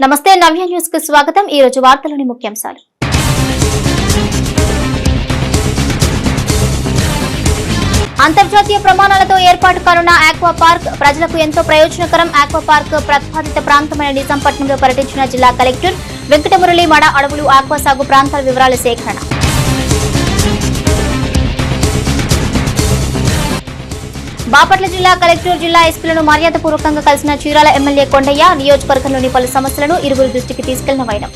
నమస్తే నవ్య న్యూస్కు స్వాగతం. ఈ రోజు వార్తలోని ముఖ్యాంశాలు. అంతర్జాతీయ ప్రమాణాలతో ఏర్పాటు కానున్న ఆక్వా పార్క్ ప్రజలకు ఎంతో ప్రయోజనకరం. ఆక్వా పార్క్ ప్రతిపాదిత ప్రాంతమైన నిజాంపట్నంలో పర్యటించిన జిల్లా కలెక్టర్ వెంకటమురళి మడ అడవులు ఆక్వా సాగు ప్రాంతాల వివరాల సేకరణ. బాపట్ల జిల్లా కలెక్టర్ జిల్లా ఎస్పీలను మర్యాదపూర్వకంగా కలిసిన చీరాల ఎమ్మెల్యే కొండయ్య నియోజకవర్గంలోని పలు సమస్యలను ఇరువురు దృష్టికి తీసుకెళ్ళిన వైనం.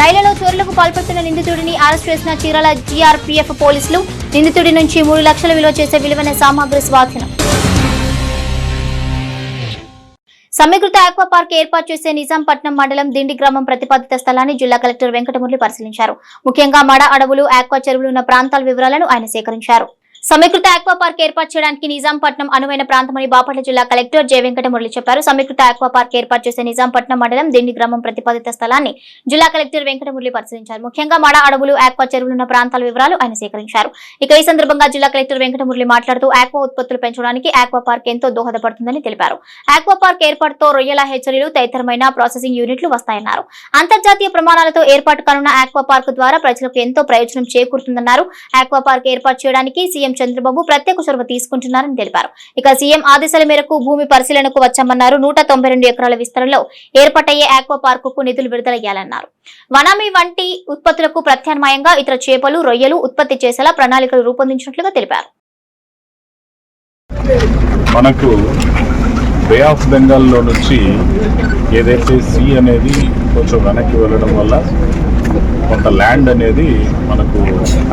రైళ్ళలో చోరులకు పాల్పడుతున్న నిందితుడిని అరెస్ట్ చేసిన చీరాల జీఆర్పీఎఫ్ పోలీసులు నిందితుడి నుంచి మూడు లక్షల విలువ చేసే విలువైన సామాగ్రి స్వాధీనం. సమీకృత ఆక్వా పార్క్ ఏర్పాటు చేసే నిజాంపట్నం మండలం దిండి గ్రామం ప్రతిపాదిత స్థలాన్ని జిల్లా కలెక్టర్ వెంకటమురళి పరిశీలించారు. ముఖ్యంగా మడ అడవులు ఆక్వా చెరువులు ఉన్న ప్రాంతాల వివరాలను ఆయన సేకరించారు. సమీకృత ఆక్వా పార్క్ ఏర్పాటు చేయడానికి నిజాంపట్నం అనువైన ప్రాంతమని బాపట్ల జిల్లా కలెక్టర్ జె వెంకటమురళి చెప్పారు. సమీకృత ఆక్వా పార్క్ ఏర్పాటు చేసే నిజాంపట్నం మండలం దిండి గ్రామం ప్రతిపాదిత స్థలాన్ని జిల్లా కలెక్టర్ వెంకటమురళి పరిశీలించారు. ముఖ్యంగా మడ అడవులు ఆక్వా చెరువులు ఉన్న ప్రాంతాల వివరాలు ఆయన సేకరించారు. ఇక ఈ సందర్భంగా జిల్లా కలెక్టర్ వెంకటమురళి మాట్లాడుతూ ఆక్వా ఉత్పత్తులు పెంచడానికి ఆక్వా పార్క్ ఎంతో దోహదపడుతుందని తెలిపారు. ఆక్వా పార్క్ ఏర్పాటుతో రొయ్యల హెచ్చరీలు తదితరమైన ప్రాసెసింగ్ యూనిట్లు వస్తాయన్నారు. అంతర్జాతీయ ప్రమాణాలతో ఏర్పాటు కానున్న ఆక్వా పార్క్ ద్వారా ప్రజలకు ఎంతో ప్రయోజనం చేకూరుతుందన్నారు. ఆక్వా పార్క్ ఏర్పాటు చేయడానికి సీఎం చంద్రబాబు ప్రత్యేక చొరవ తీసుకుంటున్నారని తెలిపారు. ఇక సీఎం ఆదేశాల మేరకు భూమి పరిశీలనకు వచ్చామన్నారు. నూట తొంభై రెండు ఎకరాల విస్తరణలో ఏర్పాటయ్యే ఆక్వా పార్కుకు నిధులు విడుదలయ్యాలన్నారు వనామి వంటి ఉత్పత్తులకు ప్రత్యామ్నాయంగా ఇతర చేపలు రొయ్యలు ఉత్పత్తి చేసేలా ప్రణాళికలు రూపొందించినట్లుగా తెలిపారు. మనకు బే ఆఫ్ బెంగాల్లో నుంచి ఏదైతే సీ అనేది కొంచెం వెనక్కి వెళ్ళడం వల్ల కొంత ల్యాండ్ అనేది మనకు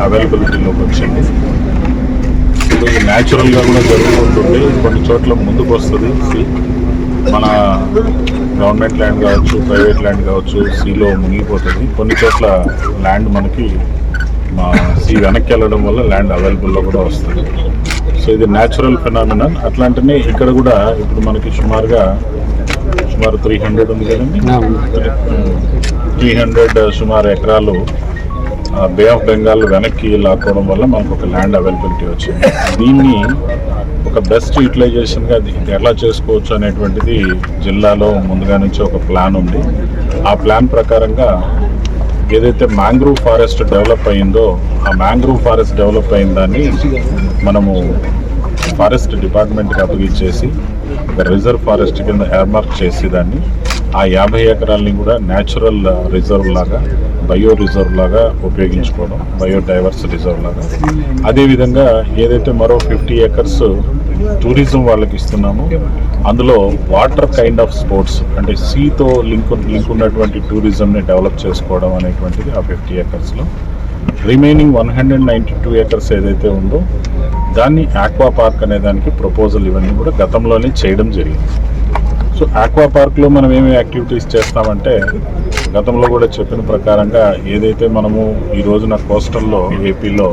అవైలబిలిటీలోకి వచ్చింది. ఇప్పుడు న్యాచురల్గా కూడా జరుగుతుంటుంది. కొన్ని చోట్ల ముందుకు వస్తుంది. సీ మన గవర్నమెంట్ ల్యాండ్ కావచ్చు ప్రైవేట్ ల్యాండ్ కావచ్చు సీలో మునిగిపోతుంది. కొన్ని చోట్ల ల్యాండ్ మనకి మా సీ వెనక్కి వెళ్ళడం వల్ల ల్యాండ్ అవైలబుల్లో కూడా వస్తుంది. సో ఇది న్యాచురల్ ఫినామినన్ అట్లాంటినే ఇక్కడ కూడా ఇప్పుడు మనకి సుమారుగా సుమారు త్రీ హండ్రెడ్ ఉంది కదండి? త్రీ హండ్రెడ్ సుమారు ఎకరాలు బే ఆఫ్ బెంగాల్ వెనక్కి లాక్కోవడం వల్ల మనకు ఒక ల్యాండ్ అవైలబిలిటీ వచ్చింది. దీన్ని ఒక బెస్ట్ యూటిలైజేషన్గా ఎలా చేసుకోవచ్చు అనేటువంటిది జిల్లాలో ముందుగా నుంచి ఒక ప్లాన్ ఉంది. ఆ ప్లాన్ ప్రకారంగా ఏదైతే మ్యాంగ్రూవ్ ఫారెస్ట్ డెవలప్ అయిందో ఆ మ్యాంగ్రూవ్ ఫారెస్ట్ డెవలప్ అయిన దాన్ని మనము ఫారెస్ట్ డిపార్ట్మెంట్కి అప్పగించేసి ఒక రిజర్వ్ ఫారెస్ట్ కింద ఎయిర్మార్క్ చేసి దాన్ని ఆ యాభై ఎకరాలని కూడా న్యాచురల్ రిజర్వ్ లాగా బయో రిజర్వ్ లాగా ఉపయోగించుకోవడం బయోడైవర్స్ రిజర్వ్ లాగా. అదేవిధంగా ఏదైతే మరో ఫిఫ్టీ ఎకర్స్ టూరిజం వాళ్ళకి ఇస్తున్నామో అందులో వాటర్ కైండ్ ఆఫ్ స్పోర్ట్స్ అంటే సీతో లింక్ లింక్ ఉన్నటువంటి టూరిజంని డెవలప్ చేసుకోవడం అనేటువంటిది ఆ fifty ఎకర్స్లో remaining one hundred ninety two acres ఏదైతే ఉందో దాన్ని ఆక్వా పార్క్ అనే దానికి ప్రపోజల్ ఇవన్నీ కూడా గతంలోనే చేయడం జరిగింది. సో ఆక్వా పార్క్లో మనం ఏమేమి యాక్టివిటీస్ చేస్తామంటే గతంలో కూడా చెప్పిన ప్రకారంగా ఏదైతే మనము ఈ రోజున కోస్టల్లో ఏపీలో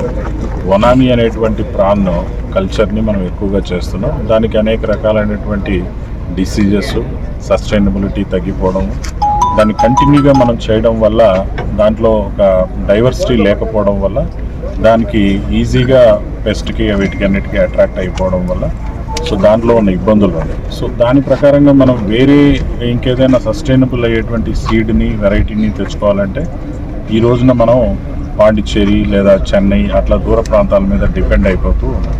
వనామి అనేటువంటి ప్రాన్ కల్చర్ని మనం ఎక్కువగా చేస్తున్నాం. దానికి అనేక రకాలైనటువంటి డిసీజెస్ సస్టైనబిలిటీ తగ్గిపోవడం దాన్ని కంటిన్యూగా మనం చేయడం వల్ల దాంట్లో ఒక డైవర్సిటీ లేకపోవడం వల్ల దానికి ఈజీగా పెస్ట్కి వీటికి అన్నిటికీ అట్రాక్ట్ అయిపోవడం వల్ల సో దాంట్లో ఉన్న ఇబ్బందులు ఉన్నాయి సో దాని ప్రకారంగా మనం వేరే ఇంకేదైనా సస్టైనబుల్ అయ్యేటువంటి సీడ్ని వెరైటీని తెచ్చుకోవాలంటే ఈ రోజున మనం పాండిచ్చేరి లేదా చెన్నై అట్లా దూర ప్రాంతాల మీద డిపెండ్ అయిపోతూ ఉన్నాం.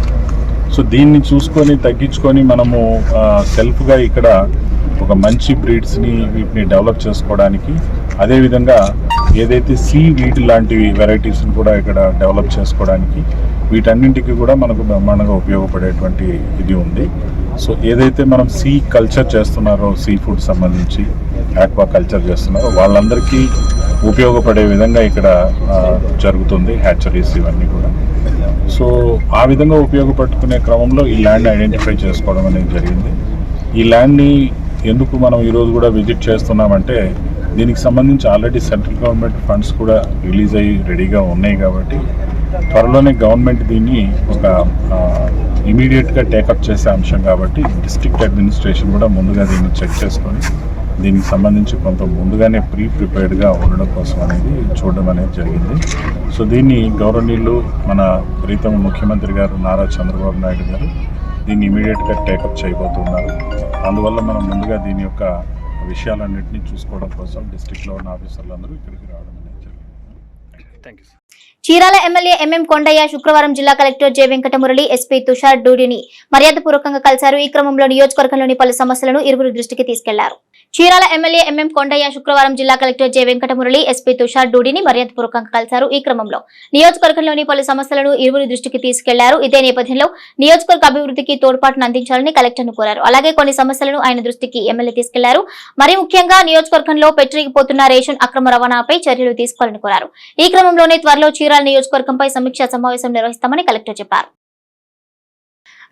సో దీన్ని చూసుకొని తగ్గించుకొని మనము సెల్ఫ్గా ఇక్కడ ఒక మంచి బ్రీడ్స్ని వీటిని డెవలప్ చేసుకోవడానికి అదేవిధంగా ఏదైతే సీ వీటి లాంటివి వెరైటీస్ని కూడా ఇక్కడ డెవలప్ చేసుకోవడానికి వీటన్నింటికి కూడా మనకు బ్రహ్మాండంగా ఉపయోగపడేటువంటి ఇది ఉంది. సో ఏదైతే మనం సీ కల్చర్ చేస్తున్నారో సీ ఫుడ్ సంబంధించి ఆక్వా కల్చర్ చేస్తున్నారో వాళ్ళందరికీ ఉపయోగపడే విధంగా ఇక్కడ జరుగుతుంది హ్యాచరీస్ ఇవన్నీ కూడా. సో ఆ విధంగా ఉపయోగపట్టుకునే క్రమంలో ఈ ల్యాండ్ ఐడెంటిఫై చేసుకోవడం అనేది జరిగింది. ఈ ల్యాండ్ని ఎందుకు మనం ఈరోజు కూడా విజిట్ చేస్తున్నామంటే దీనికి సంబంధించి ఆల్రెడీ సెంట్రల్ గవర్నమెంట్ ఫండ్స్ కూడా రిలీజ్ అయ్యి రెడీగా ఉన్నాయి కాబట్టి త్వరలోనే గవర్నమెంట్ దీన్ని ఒక ఇమీడియట్గా టేకప్ చేసే అంశం కాబట్టి డిస్ట్రిక్ట్ అడ్మినిస్ట్రేషన్ కూడా ముందుగా దీన్ని చెక్ చేసుకొని దీనికి సంబంధించి కొంత ముందుగానే ప్రీ ప్రిపేర్డ్గా ఉండడం కోసం అనేది చూడడం అనేది జరిగింది. సో దీన్ని గౌరవనీయులు మన ప్రీతమ ముఖ్యమంత్రి గారు నారా చంద్రబాబు నాయుడు గారు దీన్ని ఇమీడియట్గా టేకప్ చేయబోతున్నారు అందువల్ల మనం ముందుగా దీని యొక్క విషయాలన్నింటినీ చూసుకోవడం కోసం డిస్టిక్లో ఉన్న ఆఫీసర్లందరూ ఇక్కడికి రావడం అనేది జరిగింది. Thank you sir Chirala MLA MM Kondaiah శుక్రవారం జిల్లా collector J Venkatamurali SP Tushar డూడిని మర్యాదపూర్వకంగా కలిశారు. ఈ క్రమంలో నియోజకవర్గంలోని పలు సమస్యలను ఇరువురు దృష్టికి తీసుకెళ్ళారు. చీరాల ఎమ్మెల్యే ఎంఎం కొండయ్య శుక్రవారం జిల్లా collector J Venkatamurali SP Tushar డూడిని మర్యాదపూర్వకంగా కలిశారు. ఈ క్రమంలో నియోజకవర్గంలోని పలు సమస్యలను ఇరువురి దృష్టికి తీసుకెళ్ళారు. ఇదే నేపథ్యంలో నియోజకవర్గ అభివృద్ధికి తోడ్పాటును అందించాలని కలెక్టర్ను కోరారు. అలాగే కొన్ని సమస్యలను ఆయన దృష్టికి ఎమ్మెల్యే తీసుకెళ్ళారు. మరి ముఖ్యంగా నియోజకవర్గంలో పెట్రిగిపోతున్న రేషన్ అక్రమ రవాణాపై చర్యలు తీసుకోవాలని కోరారు. ఈ క్రమంలోనే త్వరలో చీరాల నియోజకవర్గంపై సమీక్షా సమావేశం నిర్వహిస్తామని కలెక్టర్ చెప్పారు.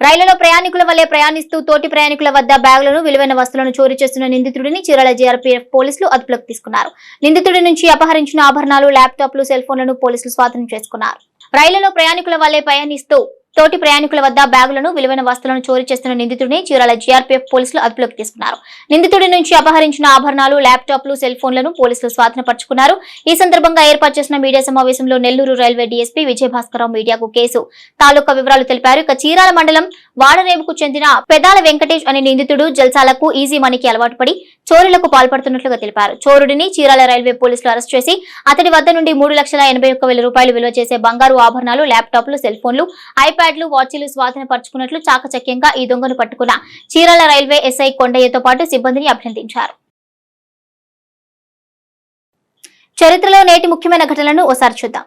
రైలులో ప్రయాణికుల వల్లే ప్రయాణిస్తూ తోటి ప్రయాణికుల వద్ద బ్యాగులను విలువైన వస్తువులను చోరీ చేస్తున్న నిందితుడిని చీరాల జీఆర్పీఎఫ్ పోలీసులు అదుపులోకి తీసుకున్నారు. నిందితుడి నుంచి అపహరించిన ఆభరణాలు ల్యాప్టాప్లు సెల్ ఫోన్లను పోలీసులు స్వాధీనం చేసుకున్నారు. రైళ్ళలో ప్రయాణికుల వల్లే ప్రయాణిస్తూ తోటి ప్రయాణికుల వద్ద బ్యాగులను విలువైన వస్తువులను చోరీ చేస్తున్న నిందితుడిని చీరాల జీఆర్పీఎఫ్ పోలీసులు అదుపులోకి తీసుకున్నారు. నిందితుడి నుంచి అపహరించిన ఆభరణాలు ల్యాప్టాప్లు సెల్ ఫోన్లను పోలీసులు స్వాధీనపరుచుకున్నారు. ఈ సందర్భంగా ఏర్పాటు చేసిన మీడియా సమావేశంలో నెల్లూరు రైల్వే డీఎస్పీ విజయభాస్కరరావు మీడియాకు కేసు. తాలూకా వివరాలు తెలిపారు. ఇక చీరాల మండలం వాడరేవుకు చెందిన పెదాల వెంకటేష్ అనే నిందితుడు జల్సాలకు ఈజీ మనీకి అలవాటు పడి చోరులకు పాల్పడుతున్నట్లుగా తెలిపారు. చోరుడిని చీరాల రైల్వే పోలీసులు అరెస్ట్ చేసి అతడి వద్ద నుండి మూడు లక్షల ఎనభై ఒక్క వేల రూపాయలు విలువ చేసే బంగారు ఆభరణాలు ల్యాప్టాప్లు సెల్ ఫోన్లు ఐప్యాడ్లు వాచీలు స్వాధీనపరుచుకున్నట్లు చాకచక్యంగా ఈ దొంగను పట్టుకున్న చీరాల రైల్వే ఎస్ఐ కొండయ్యతో పాటు సిబ్బందిని అభినందించారు. చరిత్రలో నేటి ముఖ్యమైన ఘటనలను ఓసారి చూద్దాం.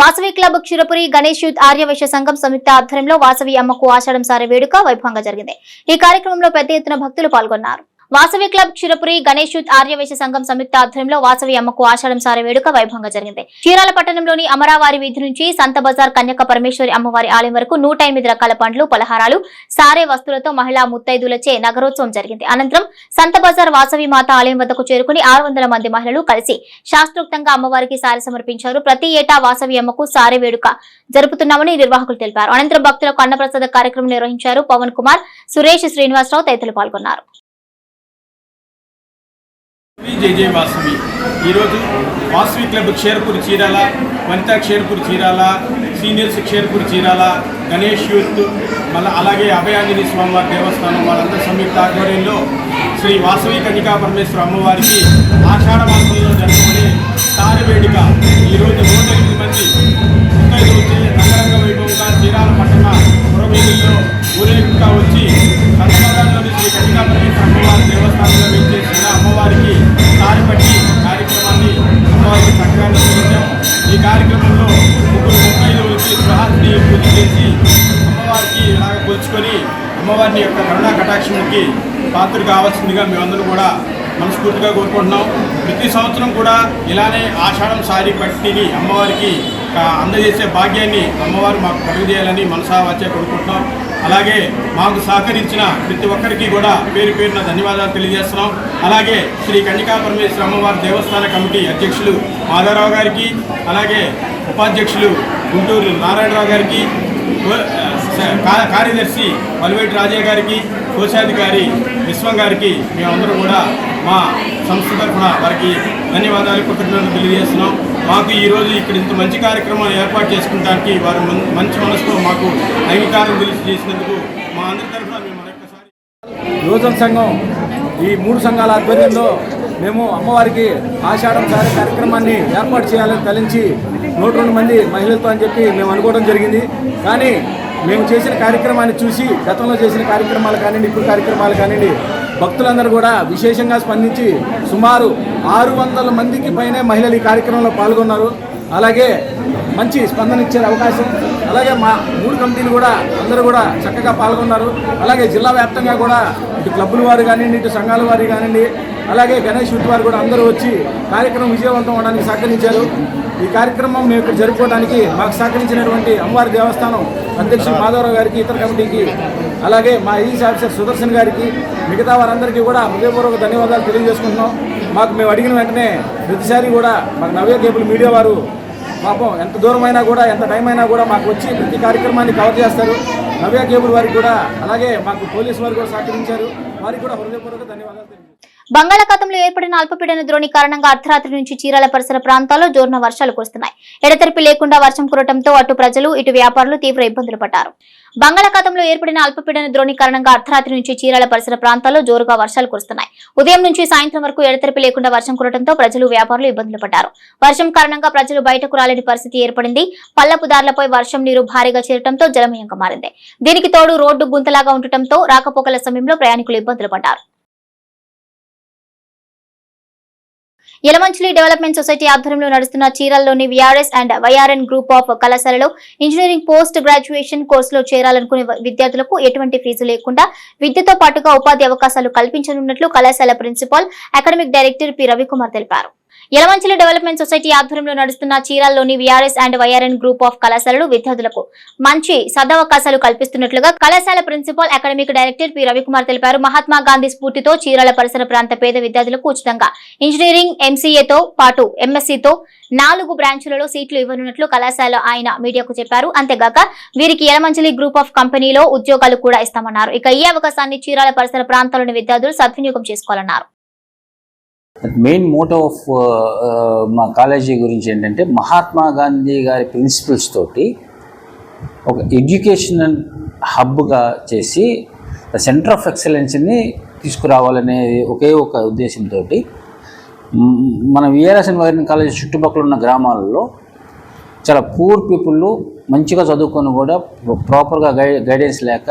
వాసవి క్లబ్ క్షీరపురి గణేష్ యూత్ ఆర్యవైశ్య సంఘం సంయుక్త ఆధ్వర్యంలో వాసవి అమ్మకు ఆషాఢం సారే వేడుక వైభవంగా జరిగింది. ఈ కార్యక్రమంలో పెద్ద ఎత్తున భక్తులు పాల్గొన్నారు. వాసవి క్లబ్ క్షీరపురి గణేష్ ఆర్యవేశ సంఘం సంయుక్త ఆధ్వర్యంలో వాసవి అమ్మకు ఆషాఢం సారే వేడుక వైభవంగా జరిగింది. చీరాల పట్టణంలోని అమరావారి వీధి నుంచి సంత బజార్ కన్యక పరమేశ్వరి అమ్మవారి ఆలయం వరకు నూట ఎనిమిది రకాల పండ్లు పలహారాలు సారే వస్తువులతో మహిళా ముత్తైదులచే నగరోత్సవం జరిగింది. అనంతరం సంత బజార్ వాసవి మాత ఆలయం వద్దకు చేరుకుని ఆరు వందల మంది మహిళలు కలిసి శాస్త్రోక్తంగా అమ్మవారికి సారి సమర్పించారు. ప్రతి ఏటా వాసవి అమ్మకు సారే వేడుక జరుపుతున్నామని నిర్వాహకులు తెలిపారు. అనంతరం భక్తులకు అన్నప్రసాద కార్యక్రమం నిర్వహించారు పవన్ కుమార్ సురేష్ శ్రీనివాసరావు తదితరులు పాల్గొన్నారు. జై జై వాసవి. ఈరోజు Vasavi club Ksheerapuri Chirala Vanitha Ksheerapuri Chirala seniors Ksheerapuri Chirala Ganesh youth మళ్ళీ అలాగే అభయాంజలి స్వామివారి దేవస్థానం వాళ్ళంతా సంయుక్త ఆధ్వర్యంలో శ్రీ వాసవి కన్యకా పరమేశ్వర అమ్మవారికి ఆషాఢ మాసంలో జరుపుకునే తారి వేడుక ముందుగా కావాల్సిందిగా మేమందరం కూడా మనస్ఫూర్తిగా కోరుకుంటున్నాం. ప్రతి సంవత్సరం కూడా ఇలానే ఆషాఢం సారి పట్టిని అమ్మవారికి అందజేసే భాగ్యాన్ని అమ్మవారు మాకు కలుగజేయాలని మనసా వచ్చే కోరుకుంటున్నాం. అలాగే మాకు సహకరించిన ప్రతి ఒక్కరికి కూడా పేరు పేరున ధన్యవాదాలు తెలియజేస్తున్నాం. అలాగే శ్రీ కన్నికా పరమేశ్వర అమ్మవారి దేవస్థాన కమిటీ అధ్యక్షులు మాధవరావు గారికి అలాగే ఉపాధ్యక్షులు గుంటూరు నారాయణరావు గారికి కార్యదర్శి మలివేటి రాజయ్య గారికి కోశాధికారి విశ్వం గారికి మేమందరూ కూడా మా సంస్థ తరఫున వారికి ధన్యవాదాలు కృతజ్ఞతలు తెలియజేస్తున్నాం. మాకు ఈరోజు ఇక్కడ ఇంత మంచి కార్యక్రమాలు ఏర్పాటు చేసుకుంటానికి వారు మంచి మనసుతో మాకు అంగీకారం తెలియజేసినందుకు మా అందరి తరఫున మేము మరొకసారి యువజన సంఘం ఈ మూడు సంఘాల ఆధ్వర్యంలో మేము అమ్మవారికి ఆషాఢం సారి కార్యక్రమాన్ని ఏర్పాటు చేయాలని తలించి నూట రెండు మంది మహిళలతో అని చెప్పి మేము అనుకోవడం జరిగింది. కానీ మేము చేసిన కార్యక్రమాన్ని చూసి గతంలో చేసిన కార్యక్రమాలు కానివ్వండి ఇప్పుడు కార్యక్రమాలు కానివ్వండి భక్తులందరూ కూడా విశేషంగా స్పందించి సుమారు ఆరు వందల మందికి పైనే మహిళలు ఈ కార్యక్రమంలో పాల్గొన్నారు. అలాగే మంచి స్పందన ఇచ్చే అవకాశం. అలాగే మా మూడు కమిటీలు కూడా అందరూ కూడా చక్కగా పాల్గొన్నారు. అలాగే జిల్లా వ్యాప్తంగా కూడా ఇటు క్లబ్బుల వారు కానివ్వండి ఇటు సంఘాల వారు కానివ్వండి అలాగే గణేష్ వారు కూడా అందరూ వచ్చి కార్యక్రమం విజయవంతం అవడానికి సహకరించారు. ఈ కార్యక్రమం మేము ఇక్కడ జరుపుకోవడానికి మాకు సహకరించినటువంటి అమ్మవారి దేవస్థానం అధ్యక్షుడు మాధవరావు గారికి ఇతర కమిటీకి అలాగే మా ఈసీ ఆఫీసర్ సుదర్శన్ గారికి మిగతా వారందరికీ కూడా హృదయపూర్వక ధన్యవాదాలు తెలియజేసుకుంటున్నాం. మాకు మేము అడిగిన వెంటనే ప్రతిసారి కూడా మాకు నవ్య కేబుల్ మీడియా వారు పాపం ఎంత దూరమైనా కూడా ఎంత టైం అయినా కూడా మాకు వచ్చి ప్రతి కార్యక్రమాన్ని కవర్ చేస్తారు. నవ్య కేబుల్ వారికి కూడా అలాగే మాకు పోలీసు వారు కూడా సహకరించారు. వారికి కూడా హృదయపూర్వక ధన్యవాదాలు బంగాళాఖాతంలో ఏర్పడిన అల్పపీడన ద్రోణి కారణంగా అర్ధరాత్రి నుంచి చీరాల పరిసర ప్రాంతాల్లో జోరున వర్షాలు కురుస్తున్నాయి. ఎడతెరిపి లేకుండా వర్షం కురటంతో అటు ప్రజలు ఇటు వ్యాపారులు తీవ్ర ఇబ్బందులు పడ్డారు. బంగాళాఖాతంలో ఏర్పడిన అల్పపీడన ద్రోణి కారణంగా అర్ధరాత్రి నుంచి చీరాల పరిసర ప్రాంతాల్లో జోరుగా వర్షాలు కురుస్తున్నాయి. ఉదయం నుంచి సాయంత్రం వరకు ఎడతెరిపి లేకుండా వర్షం కురటంతో ప్రజలు వ్యాపారులు ఇబ్బందులు పడ్డారు. వర్షం కారణంగా ప్రజలు బయటకు రాలేని పరిస్థితి ఏర్పడింది. పల్లపుదారులపై వర్షం నీరు భారీగా చేరడంతో జలమయంగా మారింది. దీనికి తోడు రోడ్డు గుంతలాగా ఉండటంతో రాకపోకల సమయంలో ప్రయాణికులు ఇబ్బందులు పడ్డారు. యలమంచిలి డెవలప్మెంట్ సొసైటీ ఆధ్వర్యంలో నడుస్తున్న చీరల్లోని VRS and YRN group of కళాశాలలో ఇంజనీరింగ్ పోస్ట్ గ్రాడ్యుయేషన్ కోర్సులో చేరాలనుకునే విద్యార్థులకు ఎటువంటి ఫీజు లేకుండా విద్యతో పాటుగా ఉపాధి అవకాశాలు కల్పించనున్నట్లు కళాశాల principal academic director P Ravikumar తెలిపారు. యలమంచిలి డెవలప్మెంట్ సొసైటీ ఆధ్వర్యంలో నడుస్తున్న చీరాల్లోని VRS and YRN group of కళాశాలలు విద్యార్థులకు మంచి సదవకాశాలు కల్పిస్తున్నట్లుగా కళాశాల principal academic director P. Ravikumar తెలిపారు. మహాత్మా గాంధీ స్ఫూర్తితో చీరాల పరిసర ప్రాంత పేద విద్యార్థులకు ఉచితంగా ఇంజనీరింగ్ ఎంసీఏతో పాటు ఎంఎస్సీతో నాలుగు బ్రాంచులలో సీట్లు ఇవ్వనున్నట్లు కళాశాల ఆయన మీడియాకు చెప్పారు. అంతేగాక వీరికి యలమంచిలి గ్రూప్ ఆఫ్ కంపెనీలో ఉద్యోగాలు కూడా ఇస్తామన్నారు. ఇక ఈ అవకాశాన్ని చీరాల పరిసర ప్రాంతాల్లోని విద్యార్థులు సద్వినియోగం చేసుకోవాలన్నారు. మెయిన్ మోటో ఆఫ్ మా కాలేజీ గురించి ఏంటంటే మహాత్మా గాంధీ గారి ప్రిన్సిపల్స్ తోటి ఒక ఎడ్యుకేషనల్ హబ్గా చేసి సెంటర్ ఆఫ్ ఎక్సలెన్స్ని తీసుకురావాలనే ఒకే ఒక ఉద్దేశంతో మన విఆర్ఎస్ఎన్ వైరన్ కాలేజ్ చుట్టుపక్కల ఉన్న గ్రామాలలో చాలా పూర్ పీపుల్ మంచిగా చదువుకొని కూడా ప్రాపర్గా గైడెన్స్ లేక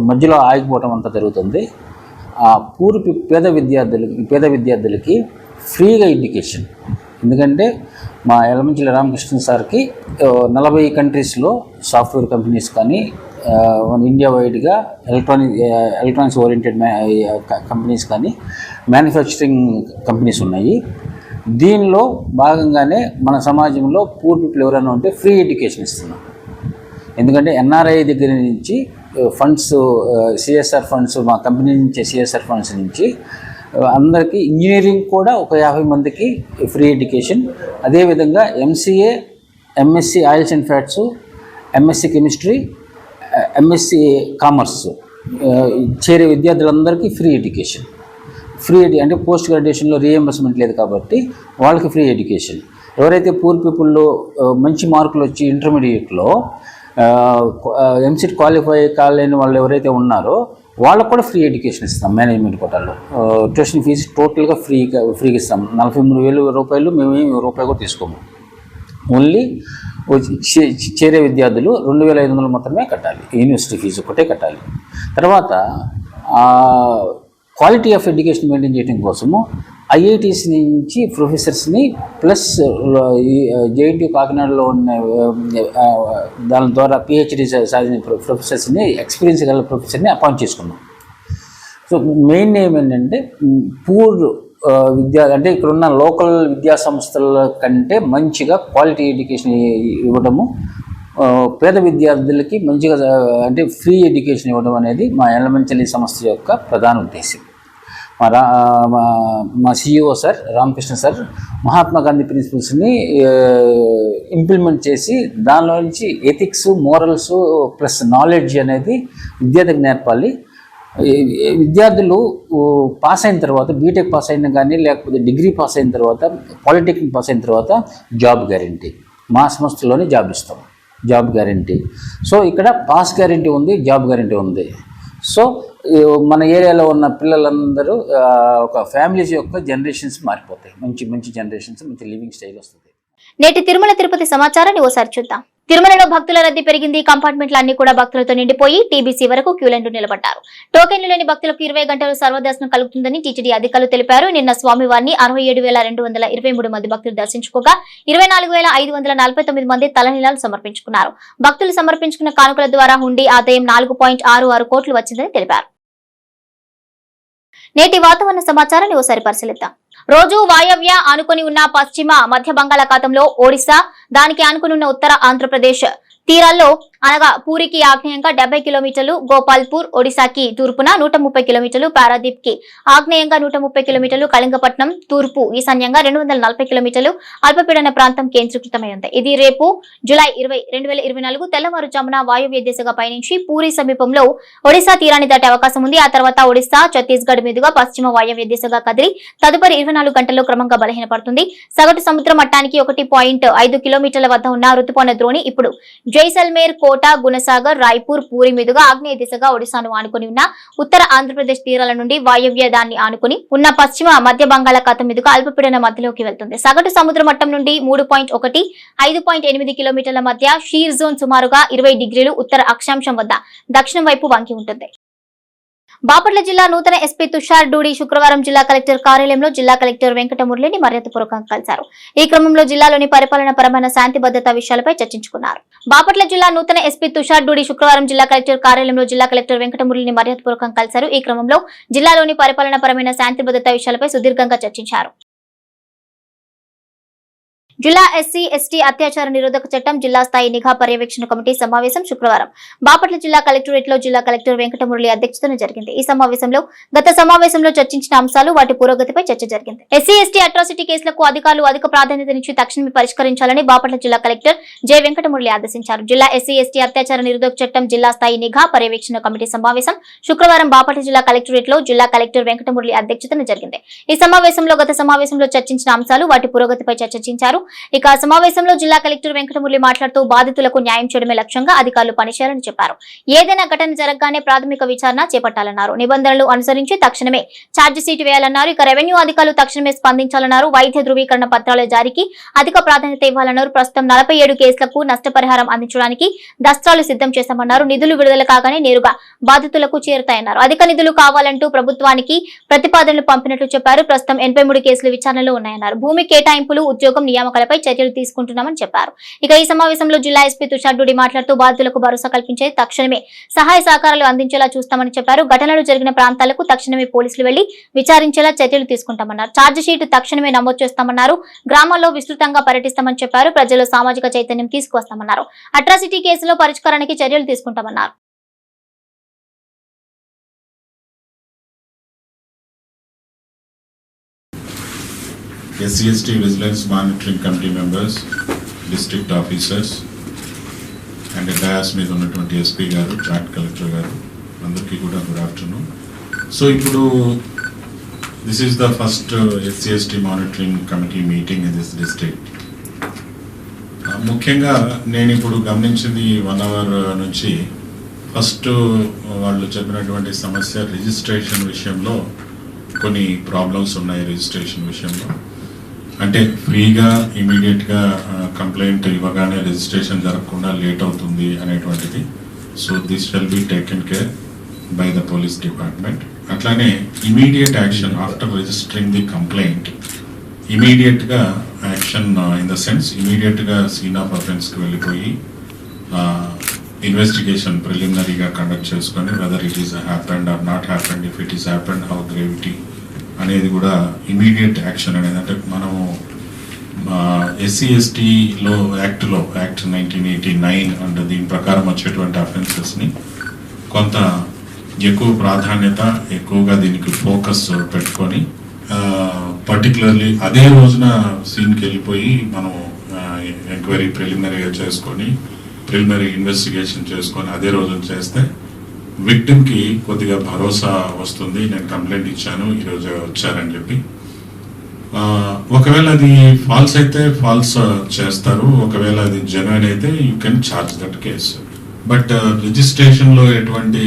మధ్యలో ఆగిపోవటం అంతా జరుగుతుంది. ఆ పూర్ పేద విద్యార్థులకి పేద విద్యార్థులకి ఫ్రీగా ఎడ్యుకేషన్. ఎందుకంటే మా ఎలమంచిల రామకృష్ణ సార్కి నలభై కంట్రీస్లో సాఫ్ట్వేర్ కంపెనీస్ కానీ మన ఇండియా వైడ్గా ఎలక్ట్రానిక్ ఎలక్ట్రానిక్స్ ఓరియంటెడ్ మ్యా కంపెనీస్ కానీ మ్యానుఫ్యాక్చరింగ్ కంపెనీస్ ఉన్నాయి. దీనిలో భాగంగానే మన సమాజంలో పూర్ పీపుల్ ఎవరైనా ఉంటే ఫ్రీ ఎడ్యుకేషన్ ఇస్తున్నాం ఎందుకంటే ఎన్ఆర్ఐ దగ్గర నుంచి ఫండ్స్ సిఎస్ఆర్ ఫండ్స్ మా కంపెనీ నుంచి సిఎస్ఆర్ ఫండ్స్ నుంచి అందరికీ ఇంజనీరింగ్ కూడా ఒక యాభై మందికి ఫ్రీ ఎడ్యుకేషన్. అదేవిధంగా MCA MSc oils and fats MSc chemistry MSc commerce చేరే విద్యార్థులందరికీ ఫ్రీ ఎడ్యుకేషన్. ఫ్రీ ఎడ్యు అంటే పోస్ట్ గ్రాడ్యుయేషన్లో రీఎంబర్స్మెంట్ లేదు కాబట్టి వాళ్ళకి ఫ్రీ ఎడ్యుకేషన్. ఎవరైతే పూర్ పీపుల్లో మంచి మార్కులు వచ్చి ఇంటర్మీడియట్లో ఎంసెట్ క్వాలిఫై కాలేని వాళ్ళు ఎవరైతే ఉన్నారో వాళ్ళకు కూడా ఫ్రీ ఎడ్యుకేషన్ ఇస్తాం మేనేజ్మెంట్ కోటాలో. ట్యూషన్ ఫీజు టోటల్గా ఫ్రీగా ఫ్రీగా ఇస్తాం. నలభై మూడు వేలు రూపాయలు మేము ఏమి రూపాయి కూడా తీసుకోము. ఓన్లీ వచ్చి- చే- చేరే విద్యార్థులు రెండు వేల ఐదు వందలు మాత్రమే కట్టాలి. యూనివర్సిటీ ఫీజు ఒకటే కట్టాలి. తర్వాత క్వాలిటీ ఆఫ్ ఎడ్యుకేషన్ మెయింటైన్ చేయడం కోసము ఐఐటీస్ నుంచి ప్రొఫెసర్స్ని ప్లస్ జేఎన్టీ కాకినాడలో ఉన్న దాని ద్వారా పిహెచ్డి సాధించిన ప్రొఫెసర్స్ని ఎక్స్పీరియన్స్ గల ప్రొఫెసర్ని అపాయింట్ చేసుకున్నాం. సో మెయిన్ ఏమేంటంటే పూర్ విద్యా అంటే ఇక్కడున్న లోకల్ విద్యా సంస్థల కంటే మంచిగా క్వాలిటీ ఎడ్యుకేషన్ ఇవ్వడము పేద విద్యార్థులకి మంచిగా అంటే ఫ్రీ ఎడ్యుకేషన్ ఇవ్వడం అనేది మా ఎలమెంటరీ సంస్థ యొక్క ప్రధాన ఉద్దేశం. మా రా మా- మా CEO sir Ramakrishna sir Mahatma Gandhi ప్రిన్సిపల్స్ని ఇంప్లిమెంట్ చేసి దానిలో నుంచి ఎథిక్స్ మోరల్స్ ప్లస్ నాలెడ్జ్ అనేది విద్యార్థికి నేర్పాలి. విద్యార్థులు పాస్ అయిన తర్వాత బీటెక్ పాస్ అయిన కానీ లేకపోతే డిగ్రీ పాస్ అయిన తర్వాత పాలిటెక్నిక్ పాస్ అయిన తర్వాత జాబ్ గ్యారంటీ మా సంస్థలోనే జాబ్ ఇస్తాం. జాబ్ గ్యారంటీ సో ఇక్కడ పాస్ గ్యారంటీ ఉంది జాబ్ గ్యారంటీ ఉంది. సో ఈ మన ఏరియాలో ఉన్న పిల్లలందరూ ఒక ఫ్యామిలీస్ యొక్క జనరేషన్స్ మారిపోతాయి. మంచి మంచి జనరేషన్స్ మంచి లివింగ్ స్టైల్ వస్తుంది. నేటి తిరుమల తిరుపతి సమాచారాన్ని ఓసారి చూద్దాం. తిరుమలలో భక్తుల రద్దీ పెరిగింది. కంపార్ట్మెంట్లు అన్ని కూడా భక్తులతో నిండిపోయి టీబీసీ వరకు క్యూలైన్లు నిలబడ్డారు. టోకెన్లు లేని భక్తులకు ఇరవై గంటలు సర్వదర్శనం కలుగుతుందని టీటీడీ అధికారులు తెలిపారు. నిన్న స్వామివారిని అరవై ఏడు వేల రెండు వందల ఇరవై మూడు మంది భక్తులు దర్శించుకోగా ఇరవై నాలుగు వేల ఐదు వందల నలభై తొమ్మిది మంది తలనీలాలు సమర్పించుకున్నారు. భక్తులు సమర్పించుకున్న కానుకల ద్వారా హుండీ ఆదాయం నాలుగు పాయింట్ ఆరు ఆరు కోట్లు వచ్చిందని తెలిపారు. నేటి వాతావరణ సమాచారాన్ని ఓసారి పరిశీలిద్దాం. రోజు వాయవ్య ఆనుకొని ఉన్న పశ్చిమ మధ్య బంగాళాఖాతంలో ఒడిశా దానికి అనుకుని ఉన్న ఉత్తర ఆంధ్రప్రదేశ్. తీరాల్లో అనగా పూరికి ఆగ్నేయంగా డెబ్బై కిలోమీటర్లు గోపాల్పూర్ ఒడిశాకి తూర్పున నూట ముప్పై కిలోమీటర్లు పారాదీప్కి ఆగ్నేయంగా నూట ముప్పై కిలోమీటర్లు కళింగపట్నం తూర్పు ఈశాన్యంగా రెండు వందల నలభై కిలోమీటర్లు అల్పపీడన ప్రాంతం కేంద్రీకృతమై ఉంది. ఇది రేపు జులై ఇరవై రెండు వేల ఇరవై నాలుగు తెల్లవారుజామున వాయువ్య దిశగా పయనించి పూరి సమీపంలో ఒడిశా తీరాన్ని దాటే అవకాశం ఉంది. ఆ తర్వాత ఒడిశా ఛత్తీస్గఢ్ మీదుగా పశ్చిమ వాయువ్య దిశగా కదిలి తదుపరి ఇరవై నాలుగు గంటల్లో క్రమంగా బలహీనపడుతుంది. సగటు సముద్ర మట్టానికి ఒకటి పాయింట్ ఐదు కిలోమీటర్ల వద్ద ఉన్న రుతుపవన ద్రోణి ఇప్పుడు జైసల్మేర్ కోట గుణసాగర్ రాయ్పూర్ పూరి మీదుగా ఆగ్నేయ దిశగా ఒడిశాను ఆనుకుని ఉన్న ఉత్తర ఆంధ్రప్రదేశ్ తీరాల నుండి వాయవ్య దాన్ని ఆనుకుని ఉన్న పశ్చిమ మధ్య బంగాళాఖాతం మీదుగా అల్పపీడన మధ్యలోకి వెళ్తుంది. సగటు సముద్ర మట్టం నుండి మూడు పాయింట్ ఒకటి ఐదు పాయింట్ ఎనిమిది కిలోమీటర్ల మధ్య షీర్ జోన్ సుమారుగా ఇరవై డిగ్రీలు ఉత్తర అక్షాంశం వద్ద దక్షిణం వైపు వంకి ఉంటుంది. బాపట్ల జిల్లా నూతన ఎస్పీ తుషార్ డూడి శుక్రవారం జిల్లా కలెక్టర్ కార్యాలయంలో జిల్లా కలెక్టర్ వెంకట మురళిని మర్యాదపూర్వకంగా కలిశారు. ఈ క్రమంలో జిల్లాలోని పరిపాలన పరమైన శాంతి భద్రతా విషయాలపై చర్చించుకున్నారు. బాపట్ల జిల్లా నూతన ఎస్పీ తుషార్ డూడి శుక్రవారం జిల్లా కలెక్టర్ కార్యాలయంలో జిల్లా కలెక్టర్ వెంకట మురళిని మర్యాదపూర్వకంగా కలిశారు. ఈ క్రమంలో జిల్లాలోని పరిపాలన పరమైన శాంతి భద్రతా విషయాలపై సుదీర్ఘంగా చర్చించారు. జిల్లా ఎస్సీ ఎస్టీ అత్యాచార నిరోధక చట్టం జిల్లా స్థాయి నిఘా పర్యవేక్షణ కమిటీ సమావేశం శుక్రవారం. బాపట్ల జిల్లా కలెక్టరేట్లో జిల్లా కలెక్టర్ వెంకటమురళి అధ్యక్షతన జరిగింది. ఈ సమావేశంలో గత సమావేశంలో చర్చించిన అంశాలు వాటి పురోగతిపై చర్చ జరిగింది. ఎస్సీ ఎస్టీ అట్రాసిటీ కేసులకు అధికారులు అధిక ప్రాధాన్యతనిచ్చి తక్షణమే పరిష్కరించాలని బాపట్ల జిల్లా కలెక్టర్ జె. వెంకటమురళి ఆదేశించారు. జిల్లా ఎస్సీ ఎస్టీ అత్యాచార నిరోధక చట్టం జిల్లా స్థాయి నిఘా పర్యవేక్షణ కమిటీ సమావేశం శుక్రవారం బాపట్ల జిల్లా కలెక్టరేట్లో జిల్లా కలెక్టర్ వెంకటమురళి అధ్యక్షతన జరిగింది. ఈ సమావేశంలో గత సమావేశంలో చర్చించిన అంశాలు వాటి పురోగతిపై చర్చించారు. ఇక సమావేశంలో జిల్లా కలెక్టర్ వెంకటమురళి మాట్లాడుతూ బాధితులకు న్యాయం చేయడమే లక్ష్యంగా అధికారులు పనిచేయాలని చెప్పారు. ఏదైనా ఘటన జరగగానే ప్రాథమిక విచారణ చేపట్టాలన్నారు. నిబంధనలు అనుసరించి తక్షణమే ఛార్జిషీట్ వేయాలన్నారు. ఇక రెవెన్యూ అధికారులు తక్షణమే స్పందించాలన్నారు. వైద్య ధృవీకరణ పత్రాల జారీకి అధిక ప్రాధాన్యత ఇవ్వాలన్నారు. ప్రస్తుతం నలభై ఏడు కేసులకు నష్టపరిహారం అందించడానికి దస్త్రాలు సిద్ధం చేశామన్నారు. నిధులు విడుదల కాగానే నేరుగా బాధితులకు చేరుతాయన్నారు. అధిక నిధులు కావాలంటూ ప్రభుత్వానికి ప్రతిపాదనలు పంపినట్లు చెప్పారు. ప్రస్తుతం ఎనభై మూడు కేసులు విచారణలో ఉన్నాయన్నారు. భూమి కేటాయింపులు ఉద్యోగం నియామకాలపై చర్యలు తీసుకుంటున్నామని చెప్పారు. ఇక ఈ సమావేశంలో జిల్లా ఎస్పీ తుషార్ డూడి మాట్లాడుతూ బాధితులకు భరోసా కల్పించే తక్షణమే. సహాయ సహకారాలు అందించేలా చూస్తామని చెప్పారు. ఘటనలు జరిగిన ప్రాంతాలకు తక్షణమే పోలీసులు వెళ్ళి విచారించేలా చర్యలు తీసుకుంటామన్నారు. ఛార్జ్ షీట్ తక్షణమే నమోదు చేస్తామన్నారు. గ్రామాల్లో విస్తృతంగా పర్యటిస్తామని చెప్పారు. ప్రజల్లో సామాజిక చైతన్యం తీసుకువస్తామన్నారు. అట్రాసిటీ కేసులో పరిష్కారానికి చర్యలు తీసుకుంటామన్నారు. SCST Vigilance Monitoring Committee members, district officers, and dais మీద ఉన్నటువంటి ఎస్పీ గారు జాయింట్ కలెక్టర్ గారు అందరికీ కూడా గుడ్ ఆఫ్టర్నూన్ సో ఇప్పుడు this is the first SC ST monitoring committee meeting in this district ముఖ్యంగా నేను ఇప్పుడు గమనించింది వన్ అవర్ uh, నుంచి ఫస్ట్ uh, వాళ్ళు చెప్పినటువంటి సమస్య రిజిస్ట్రేషన్ విషయంలో కొన్ని ప్రాబ్లమ్స్ ఉన్నాయి రిజిస్ట్రేషన్ విషయంలో. అంటే ఫ్రీగా ఇమీడియట్గా కంప్లైంట్ ఇవ్వగానే రిజిస్ట్రేషన్ జరగకుండా లేట్ అవుతుంది అనేటువంటిది. So this shall be taken care by the police department అట్లానే immediate action after registering the complaint ఇమీడియట్గా యాక్షన్ ఇన్ ద సెన్స్ ఇమీడియట్గా సీన్ ఆఫ్ అఫెన్స్కి వెళ్ళిపోయి ఇన్వెస్టిగేషన్ ప్రిలిమినరీగా కండక్ట్ చేసుకొని whether it is happened or not happened if it is happened how gravity అనేది కూడా immediate action అనేది. అంటే మనము ఎస్సీ ఎస్టీలో యాక్ట్లో యాక్ట్ నైన్టీన్ ఎయిటీ నైన్ అంటే దీని ప్రకారం వచ్చేటువంటి అఫెన్సెస్ని కొంత ఎక్కువ ప్రాధాన్యత ఎక్కువగా దీనికి ఫోకస్ పెట్టుకొని పర్టికులర్లీ అదే రోజున సీన్కి వెళ్ళిపోయి మనం ఎంక్వైరీ ప్రిలిమినరీగా చేసుకొని ప్రిలిమినరీ ఇన్వెస్టిగేషన్ చేసుకొని అదే రోజున చేస్తే విక్టిమ్కి కొద్దిగా భరోసా వస్తుంది. నేను కంప్లైంట్ ఇచ్చాను. ఈరోజు వచ్చారని చెప్పి. ఒకవేళ అది ఫాల్స్ అయితే ఫాల్స్ చేస్తారు. ఒకవేళ అది జెన్యున్ అయితే you can charge that case. But రిజిస్ట్రేషన్లో ఎటువంటి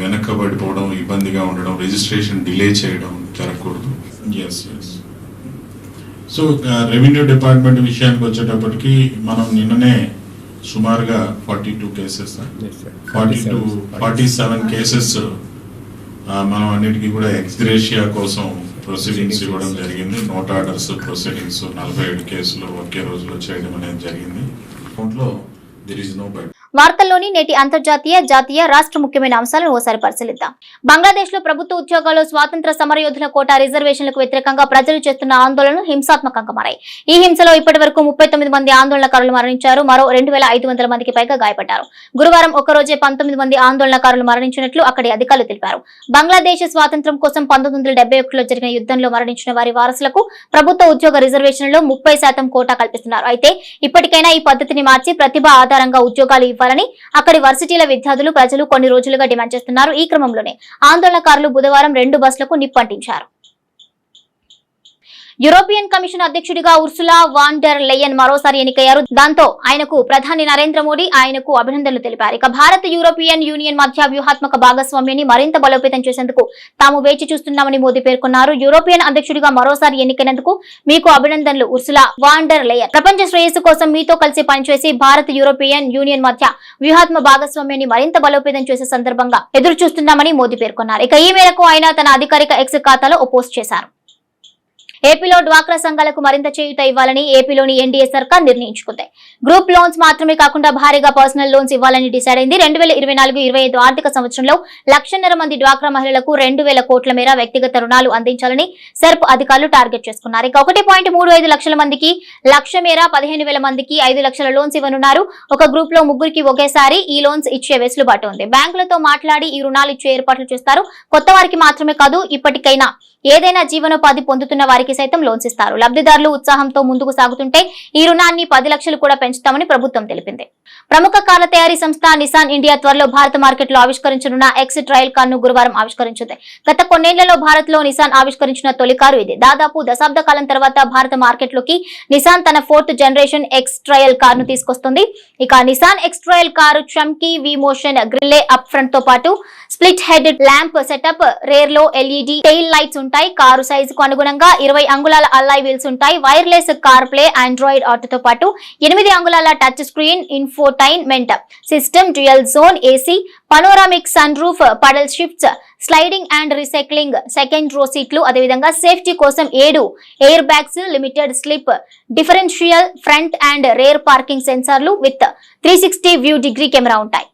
వెనకబడిపోవడం ఇబ్బందిగా ఉండడం రిజిస్ట్రేషన్ డిలే చేయడం జరగకూడదు. Yes yes so revenue department విషయానికి వచ్చేటప్పటికి మనం నిన్ననే సుమారుగా forty two cases forty two forty seven cases మనం అన్నిటికీ కూడా ఎక్స్గ్రేషియా కోసం ప్రొసీడింగ్స్ ఇవ్వడం జరిగింది. నోట్ ఆర్డర్స్ ప్రొసీడింగ్స్ నలభై ఏడు కేసులు ఒకే రోజులో చేయడం అనేది జరిగింది. అకౌంట్లో దిర్ ఇస్ నో బెడ్ వార్తల్లోని నేటి అంతర్జాతీయ జాతీయ రాష్ట్ర ముఖ్యమైన అంశాలను ఓసారి పరిశీలిద్దాం. బంగ్లాదేశ్లో ప్రభుత్వ ఉద్యోగాల్లో స్వాతంత్ర సమరయోధుల కోటా రిజర్వేషన్లకు వ్యతిరేకంగా ప్రజలు చేస్తున్న ఆందోళనలు హింసాత్మకంగా మారాయి. ఈ హింసలో ఇప్పటి వరకు ముప్పై తొమ్మిది మంది ఆందోళనకారులు మరణించారు. మరో రెండు వేల ఐదు వందల మందికి పైగా గాయపడ్డారు. గురువారం ఒకరోజే పంతొమ్మిది మంది ఆందోళనకారులు మరణించినట్లు అక్కడి అధికారులు తెలిపారు. బంగ్లాదేశ్ స్వాతంత్ర్యం కోసం పంతొమ్మిది వందల డెబ్బై ఒకటిలో జరిగిన యుద్ధంలో మరణించిన వారి వారసులకు ప్రభుత్వ ఉద్యోగ రిజర్వేషన్లో ముప్పై శాతం కోటా కల్పిస్తున్నారు. అయితే ఇప్పటికైనా ఈ పద్ధతిని మార్చి ప్రతిభ ఆధారంగా ఉద్యోగాలు ఇవ్వాలని అక్కడి వర్సిటీల విద్యార్థులు ప్రజలు కొన్ని రోజులుగా డిమాండ్ చేస్తున్నారు. ఈ క్రమంలోనే ఆందోళనకారులు బుధవారం రెండు బస్సులకు నిప్పంటించారు యూరోపియన్ కమిషన్ అధ్యక్షుడిగా ఉర్సులా వాండర్ లెయన్ మరోసారి ఎన్నికయ్యారు. దాంతో ఆయనకు ప్రధాని నరేంద్ర మోడీ ఆయనకు అభినందనలు తెలిపారు. ఇక భారత్ యూరోపియన్ యూనియన్ మధ్య వ్యూహాత్మక భాగస్వామ్యాన్ని మరింత బలోపేతం చేసేందుకు తాము వేచి చూస్తున్నామని మోదీ పేర్కొన్నారు. యూరోపియన్ అధ్యక్షుడిగా మరోసారి ఎన్నికైనందుకు మీకు అభినందనలు ఉర్సులా వాండర్ లెయన్. ప్రపంచ శ్రేయస్సు కోసం మీతో కలిసి పనిచేసి భారత్ యూరోపియన్ యూనియన్ మధ్య వ్యూహాత్మక భాగస్వామ్యాన్ని మరింత బలోపేతం చేసే సందర్భంగా ఎదురు చూస్తున్నామని మోదీ పేర్కొన్నారు. ఇక ఈ మేరకు ఆయన తన అధికారిక ఎక్స్ ఖాతాలో ఓ పోస్ట్ చేశారు. ఏపీలో డ్వాక్రా సంఘాలకు మరింత చేయూత ఇవ్వాలని ఏపీలోని ఎన్డీఏ సర్కార్ నిర్ణయించుకుంది. గ్రూప్ లోన్స్ మాత్రమే కాకుండా భారీగా పర్సనల్ లోన్స్ ఇవ్వాలని డిసైడ్ అయింది. రెండు వేల ఇరవై నాలుగు ఇరవై ఐదు ఆర్థిక సంవత్సరంలో లక్షన్నర మంది డ్వాక్రా మహిళలకు రెండు వేల కోట్ల మేర వ్యక్తిగత రుణాలు అందించాలని సెర్ప్ అధికారులు టార్గెట్ చేసుకున్నారు. ఇక ఒకటి పాయింట్ మూడు ఐదు లక్షల మందికి లక్ష మేర పదిహేను వేల మందికి ఐదు లక్షల లోన్స్ ఇవ్వనున్నారు. ఒక గ్రూప్లో ముగ్గురికి ఒకేసారి ఈ లోన్స్ ఇచ్చే వెసులుబాటు ఉంది. బ్యాంకులతో మాట్లాడి ఈ రుణాలు ఇచ్చే ఏర్పాట్లు చేస్తారు. కొత్త వారికి మాత్రమే కాదు ఇప్పటికైనా ఏదైనా జీవనోపాధి పొందుతున్న వారికి సైతం లోన్స్ ఇస్తారు. లబ్ధిదారులు ఉత్సాహంతో ముందుకు సాగుతుంటే ఈ రుణాన్ని పది లక్షలు కూడా పెంచుతామని ప్రభుత్వం తెలిపింది. ప్రముఖ కార్ల తయారీ సంస్థ నిసాన్ ఇండియా త్వరలో భారత మార్కెట్లో ఆవిష్కరించనున్న ఎక్స్ ట్రయల్ కార్ను గురువారం ఆవిష్కరించింది. గత కొన్నేళ్ళలో భారత్లో నిసాన్ ఆవిష్కరించిన తొలి కారు ఇది. దాదాపు దశాబ్ద కాలం తర్వాత భారత మార్కెట్లోకి నిసాన్ తన ఫోర్త్ జనరేషన్ ఎక్స్ ట్రయల్ కార్ను తీసుకొస్తుంది. ఇక నిసాన్ ఎక్స్ ట్రయల్ కారు చమ్కీ వి మోషన్ గ్రిల్లే అప్ ఫ్రంట్తో పాటు స్ప్లిట్ హెడ్ ల్యాంప్ సెటప్ రేర్లో ఎల్ఈడి టెయిల్ లైట్స్ ఉంటాయి. కారు సైజుకు అనుగుణంగా ఇరవై అంగుళాల అల్లాయ్ వీల్స్ ఉంటాయి. వైర్లెస్ కార్ ప్లే ఆండ్రాయిడ్ ఆటోతో పాటు ఎనిమిది అంగుళాల touch screen infotainment system dual zone AC panoramic sunroof paddle shifts sliding and recycling. Second row సీట్లు అదేవిధంగా సేఫ్టీ కోసం ఏడు bags limited slip differential front and rear parking సెన్సార్లు with three sixty view degree camera ఉంటాయి.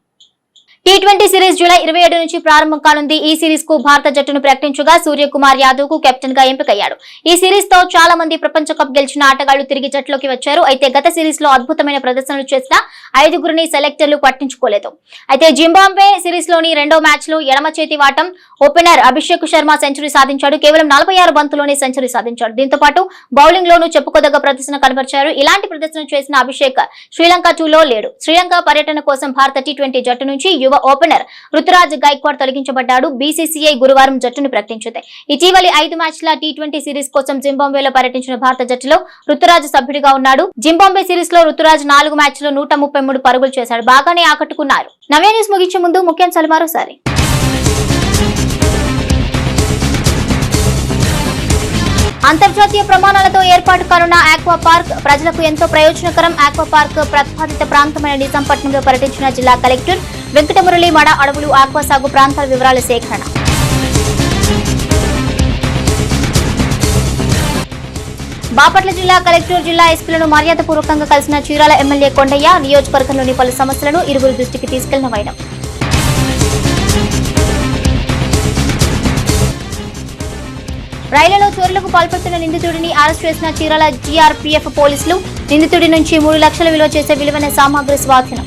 T twenty series July ఇరవై ఏడు నుంచి ప్రారంభం కానుంది. ఈ సిరీస్కు భారత జట్టును ప్రకటించగా సూర్యకుమార్ యాదవ్కు కెప్టెన్గా ఎంపికయ్యాడు. ఈ సిరీస్తో చాలా మంది ప్రపంచ కప్ గెలిచిన ఆటగాళ్ళు తిరిగి జట్టులోకి వచ్చారు. అయితే గత సిరీస్లో అద్భుతమైన ప్రదర్శనలు చేసిన ఐదుగురిని సెలెక్టర్లు పట్టించుకోలేదు. అయితే జింబాబ్వే సిరీస్లోని రెండో మ్యాచ్లో ఎడమ చేతి వాటం ఓపెనర్ అభిషేక్ శర్మ సెంచరీ సాధించాడు. కేవలం నలభై ఆరు బంతులోనే సెంచరీ సాధించాడు. దీంతో పాటు బౌలింగ్ లోనూ చెప్పుకోదగ్గ ప్రదర్శన కనబరిచారు. ఇలాంటి ప్రదర్శన చేసిన అభిషేక్ శ్రీలంక టూలో లేడు. శ్రీలంక పర్యటన కోసం భారత టీ ట్వంటీ జట్టు నుంచి యువ ఓపెనర్ రుతురాజ్ గైక్వాడ్ తొలగించబడ్డాడు. బీసీసీఐ గురువారం జట్టును ప్రకటించింది. ఇటీవలి ఐదు మ్యాచ్ల టీ ట్వంటీ సిరీస్ కోసం జింబాబ్వేలో పర్యటించిన భారత జట్టులో రుతురాజ్ సభ్యుడిగా ఉన్నాడు. జింబాంబే సిరీస్లో రుతురాజ్ నాలుగు మ్యాచ్లో నూట ముప్పై మూడు పరుగులు చేశాడు. బాగానే ఆకట్టుకున్నారు. నవే న్యూస్ ముగించే ముందు ముఖ్యాంశాలు మరోసారి. అంతర్జాతీయ ప్రమాణాలతో ఏర్పాటు కానున్న ఆక్వా పార్క్ ప్రజలకు ఎంతో ప్రయోజనకరం. ఆక్వా పార్క్ ప్రతిపాదిత ప్రాంతమైన నిజాంపట్నంలో పర్యటించిన జిల్లా కలెక్టర్ వెంకటమురళి మడ అడవులు ఆక్వా సాగు ప్రాంతాల వివరాల సేకరణ. బాపట్ల జిల్లా కలెక్టర్ జిల్లా ఎస్పీలను మర్యాదపూర్వకంగా కలిసిన చీరాల ఎమ్మెల్యే కొండయ్య నియోజకవర్గంలోని పలు సమస్యలను ఇరువురు దృష్టికి తీసుకెళ్ళిన వైనం. రైళ్ళలో చోరులకు పాల్పడుతున్న నిందితుడిని అరెస్ట్ చేసిన చీరాల జీఆర్పీఎఫ్ పోలీసులు నిందితుడి నుంచి మూడు లక్షల విలువ చేసే విలువైన సామాగ్రి స్వాధీనం.